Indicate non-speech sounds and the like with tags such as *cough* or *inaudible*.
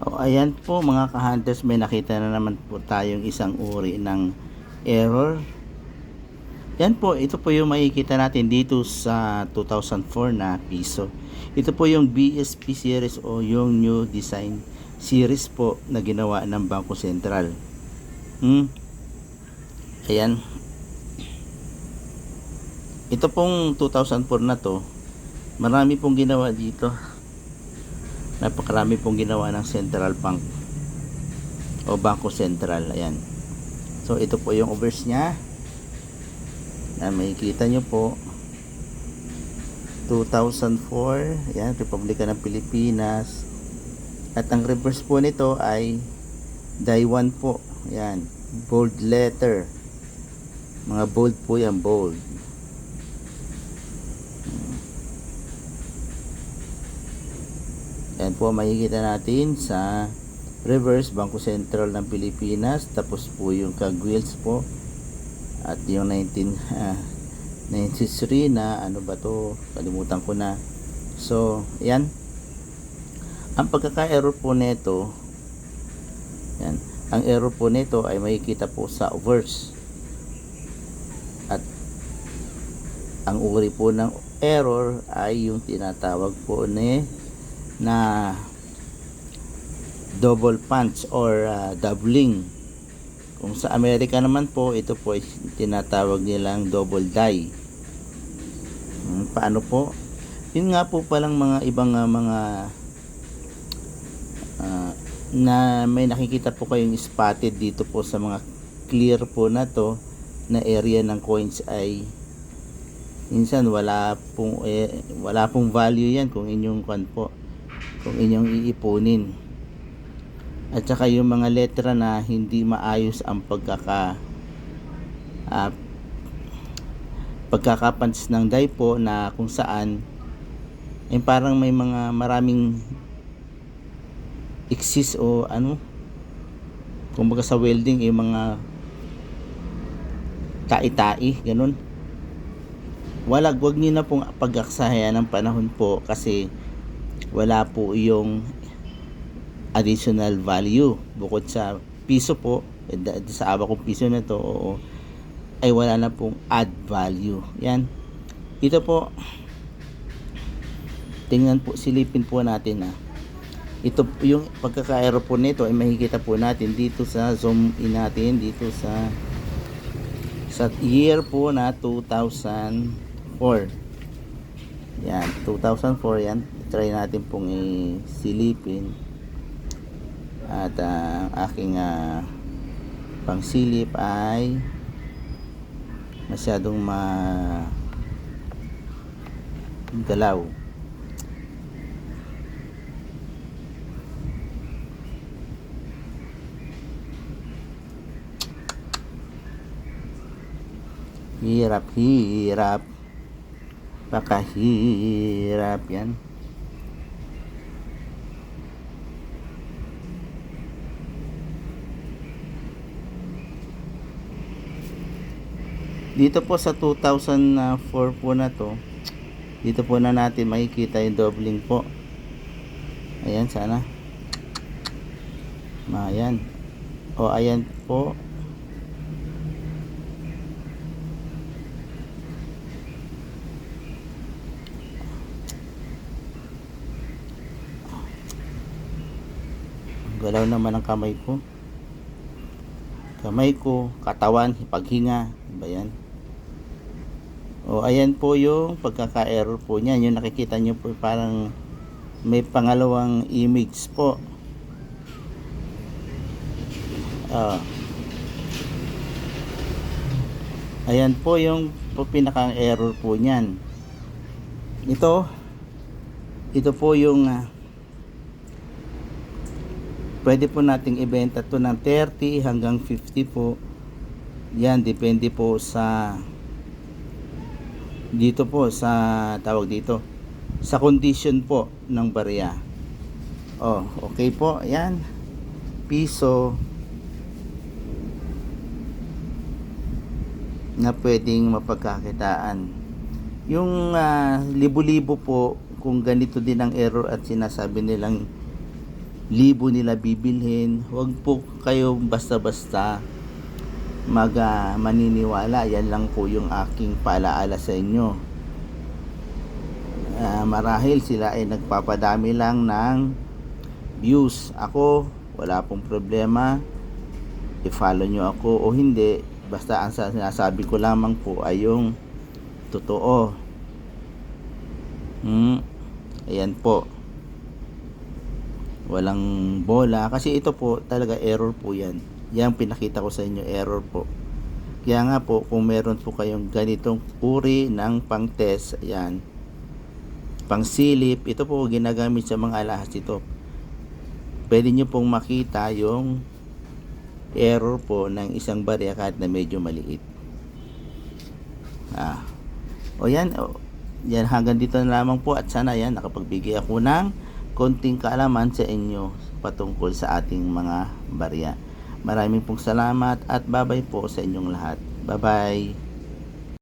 O, ayan po mga ka-hunters, may nakita na naman po tayong isang uri ng error. Yan po, ito po yung makikita natin dito sa 2004 na piso. Ito po yung BSP series o yung new design series po na ginawa ng Bangko Sentral. Hmm. Ayan. Ito pong 2004 na to, marami pong ginawa dito napakarami pong ginawa ng Central Bank o Bangko Sentral ayan. So ito po yung overs nya na makikita nyo po. 2004 ayan Republika ng Pilipinas. At ang reverse po nito ay Daiwan po ayan bold letter. Mga bold po yan bold Yan po makikita natin sa reverse Bangko Sentral ng Pilipinas. Tapos po yung kagwheels po. At yung 19 ah, *laughs* 93 na ano ba to? Kalimutan ko na. So yan ang pagkaka-error po nito yan ang error po nito ay makikita po sa verse. At ang uri po ng error ay yung tinatawag po ni na double punch or uh, doubling. Kung sa Amerika naman po, ito po ay tinatawag nilang double die. Hmm, paano po? Yun nga po palang mga ibang uh, mga uh, na may nakikita po kayong spotted dito po sa mga clear po na to na area ng coins ay minsan wala pong eh, wala pong value yan kung inyong kwan po kung inyong iipunin. At saka yung mga letra na hindi maayos ang pagkaka uh, pagkakapansin ng die po na kung saan eh, parang may mga maraming exist o ano kumbaga sa welding yung mga tai-tai ganun wala wag niyo na pong pag-aksayan ng panahon po kasi wala po yung additional value. Bukod sa piso po eh, sa awa kong piso na to oo, ay wala na pong add value. Yan. Ito po tingnan po silipin po natin na ito yung pagkaka-aero po nito ay makikita po natin dito sa zoom in natin dito sa sa year po na 2004 yan 2004 yan try natin pong isilipin. At ah, ang aking ah, pangsilip ay masyadong ma galaw. Hirap hirap. Pakahirap yan. Dito po sa 2004 po na to, dito po na natin makikita yung doubling po. Ayan sana. Ayan. O ayan po. Galaw naman ang kamay ko. Kamay ko, katawan, paghinga. Ba yan? O, ayan po yung pagkaka-error po niyan. Yung nakikita nyo po parang may pangalawang image po. Ah. Ayan po yung po pinakang error po niyan. Ito, ito po yung ah, pwede po nating ibenta to ng 30 hanggang 50 po. Yan depende po sa dito po sa tawag dito sa condition po ng barya. Oh okay po yan. Piso na pwedeng mapagkakitaan. Yung ah, libo-libo po kung ganito din ang error at sinasabi nilang libo nila bibilhin. Huwag po kayo basta-basta mag ah, maniniwala. Yan lang po yung aking paalaala sa inyo. Ah, marahil sila ay nagpapadami lang ng views. Ako, wala pong problema. I-follow nyo ako o hindi. Basta ang sa- sinasabi ko lamang po ay yung totoo. Hmm. Ayan po. Walang bola. Kasi ito po, talaga error po yan. Yan pinakita ko sa inyo, error po. Kaya nga po, kung meron po kayong ganitong uri ng pang-test, ayan, pang-silip, ito po ginagamit sa mga alahas ito. Pwede nyo pong makita yung error po ng isang barya kahit na medyo maliit. Ah. O yan, o, yan hanggang dito na lamang po at sana yan nakapagbigay ako ng konting kaalaman sa inyo patungkol sa ating mga barya. Maraming pong salamat at babay po sa inyong lahat. Bye-bye.